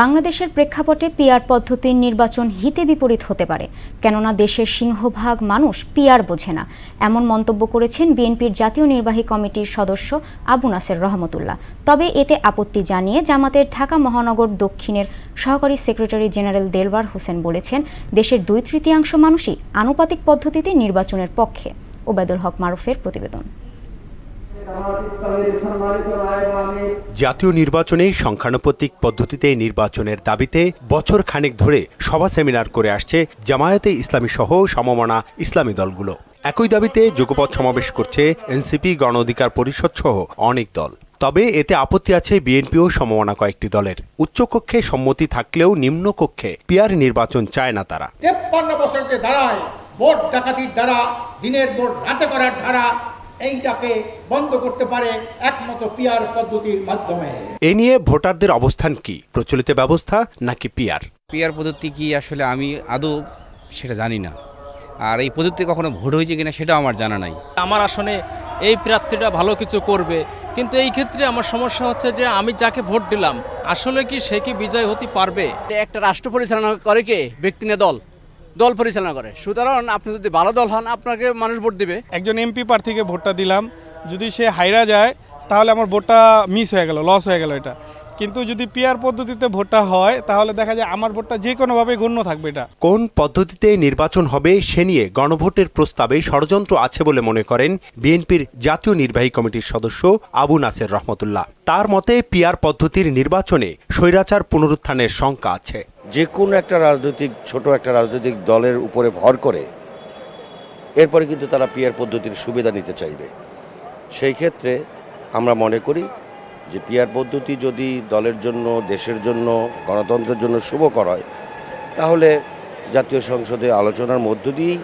বাংলাদেশের প্রেক্ষাপটে পিআর পদ্ধতির নির্বাচন হিতে বিপরীত হতে পারে। কেননা দেশের সিংহভাগ মানুষ পিআর বোঝে না। এমন মন্তব্য করেছেন বিএনপির জাতীয় নির্বাহী কমিটির সদস্য আবু নাসের রহমতুল্লাহ। তবে এতে আপত্তি জানিয়ে জামাতের ঢাকা মহানগর দক্ষিণের সহকারী সেক্রেটারি জেনারেল দেলবার হোসেন বলেছেন, দেশের দুই তৃতীয়াংশ মানুষই আনুপাতিক পদ্ধতিতে নির্বাচনের পক্ষে। ওবায়দুল হক মারুফের প্রতিবেদন। জাতীয় নির্বাচনে সংখ্যানুপাতিক পদ্ধতিতে নির্বাচনের দাবিতে বছর খানেক ধরে সভা সেমিনার করে আসছে জামায়াতে ইসলামী সহ সমমনা ইসলামী দলগুলো। একই দাবিতে যুগপৎ সমাবেশ করছে এনসিপি, গণ অধিকার পরিষদ সহ অনেক দল। তবে এতে আপত্তি আছে বিএনপি ও সমমনা কয়েকটি দলের। উচ্চকক্ষে সম্মতি থাকলেও নিম্নকক্ষে পিয়ার নির্বাচন চায় না তারা। তেপ্পান্ন বছর যে দাঁড়ায়, ভোট ডাকাতির দ্বারা, দিনের ভোট রাতে করার ধারা এইটাকে বন্ধ করতে পারে একমাত্র পিয়ার পদ্ধতির মাধ্যমে। এ নিয়ে ভোটারদের অবস্থান কি? প্রচলিত ব্যবস্থা নাকি পিয়ার? পিয়ার পদ্ধতি কি আসলে আমি আদৌ সেটা জানি না। আর এই পদ্ধতি কখনো ভোট হয়েছে কিনা সেটা আমার জানা নাই। আমার আসনে এই প্রার্থীটা ভালো কিছু করবে। কিন্তু এই ক্ষেত্রে আমার সমস্যা হচ্ছে যে আমি যাকে ভোট দিলাম আসলে কি সে কি বিজয় হতে পারবে? একটা রাষ্ট্র পরিচালনা করে কে? ব্যক্তি না দল? দল পরিচালনা করে। সুতরাং আপনি যদি ভালো দল হন, আপনাকে মানুষ ভোট দিবে। একজন এমপি প্রার্থীকে ভোটটা দিলাম। যদি সে হাইরা যায়, তাহলে আমার ভোটটা মিস হয়ে গেল লস হয়ে গেল এটা। কিন্তু যদি পিয়ার পদ্ধতিতে ভোটটা হয় তাহলে দেখা যায় আমার ভোটটা যে কোনোভাবে গণ্য থাকবে এটা। কোন পদ্ধতিতে নির্বাচন হবে সে নিয়ে গণভোটের প্রস্তাবে ষড়যন্ত্র আছে বলে মনে করেন বিএনপির জাতীয় নির্বাহী কমিটির সদস্য আবু নাসের রহমতুল্লাহ। তার মতে পিয়ার পদ্ধতির নির্বাচনে স্বৈরাচার পুনরুত্থানের শঙ্কা আছে। যে কোনো একটা রাজনৈতিক ছোট একটা রাজনৈতিক দলের উপরে ভর করে এরপরে কিন্তু তারা পিয়ার পদ্ধতির সুবিধা নিতে চাইবে। সেই ক্ষেত্রে আমরা মনে করি যে পিয়ার পদ্ধতি যদি দলের জন্য দেশের জন্য গণতন্ত্রের জন্য শুভকর হয় তাহলে জাতীয় সংসদে আলোচনার মধ্য দিয়েই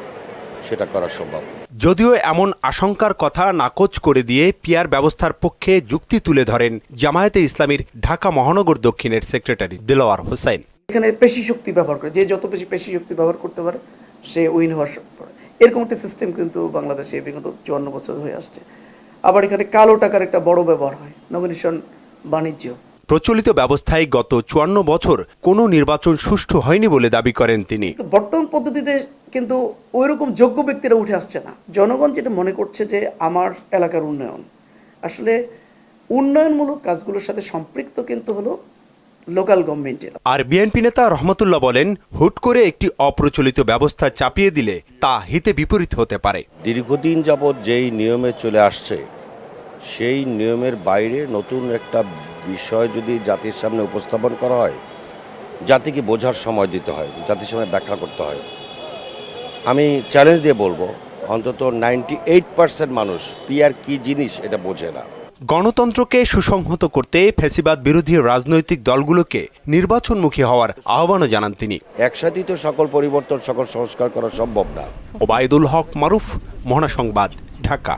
সেটা করা সম্ভব। যদিও এমন আশঙ্কার কথা নাকচ করে দিয়ে পিয়ার ব্যবস্থার পক্ষে যুক্তি তুলে ধরেন জামায়াতে ইসলামীর ঢাকা মহানগর দক্ষিণের সেক্রেটারি দিলওয়ার হোসেন এখানে পেশি শক্তি ব্যবহার করে যে যত বেশি পেশি শক্তি ব্যবহার করতে পারে সে উইন হওয়ার এরকম একটা সিস্টেম কিন্তু বাংলাদেশে বিগত চুয়ান্ন বছর হয়ে আসছে। আবার এখানে কালো টাকার একটা বড় ব্যবহার হয় নমিনেশন বাণিজ্য। প্রচলিত ব্যবস্থায় গত চুয়ান্ন বছর কোনো নির্বাচন সুষ্ঠু হয়নি বলে দাবি করেন তিনি। বর্তমান পদ্ধতিতে কিন্তু ওই রকম যোগ্য ব্যক্তিরা উঠে আসছে না। জনগণ যেটা মনে করছে যে আমার এলাকার উন্নয়ন। আসলে উন্নয়নমূলক কাজগুলোর সাথে সম্পৃক্ত কিন্তু হলো লোকাল গভর্নমেন্টের আর বিএনপি নেতা রহমতুল্লাহ বলেন হুট করে একটি অপ্রচলিত ব্যবস্থা চাপিয়ে দিলে তা হিতে বিপরীত হতে পারে। দীর্ঘদিন যাবৎ যেই নিয়মে চলে আসছে সেই নিয়মের বাইরে নতুন একটা বিষয় যদি জাতির সামনে উপস্থাপন করা হয় জাতিকে বোঝার সময় দিতে হয় জাতির সামনে ব্যাখ্যা করতে হয়। আমি চ্যালেঞ্জ দিয়ে বলব অন্তত নাইনটি এইট পার্সেন্ট মানুষ পিয়ার কি জিনিস এটা বোঝে না। গণতন্ত্রকে সুসংহত করতে ফেসিবাদ বিরোধী রাজনৈতিক দলগুলোকে নির্বাচনমুখী হওয়ার আহ্বানও জানান তিনি। একসাথে তো সকল পরিবর্তন সকল সংস্কার করা সম্ভব না। ওবায়দুল হক মারুফ মহানা সংবাদ ঢাকা।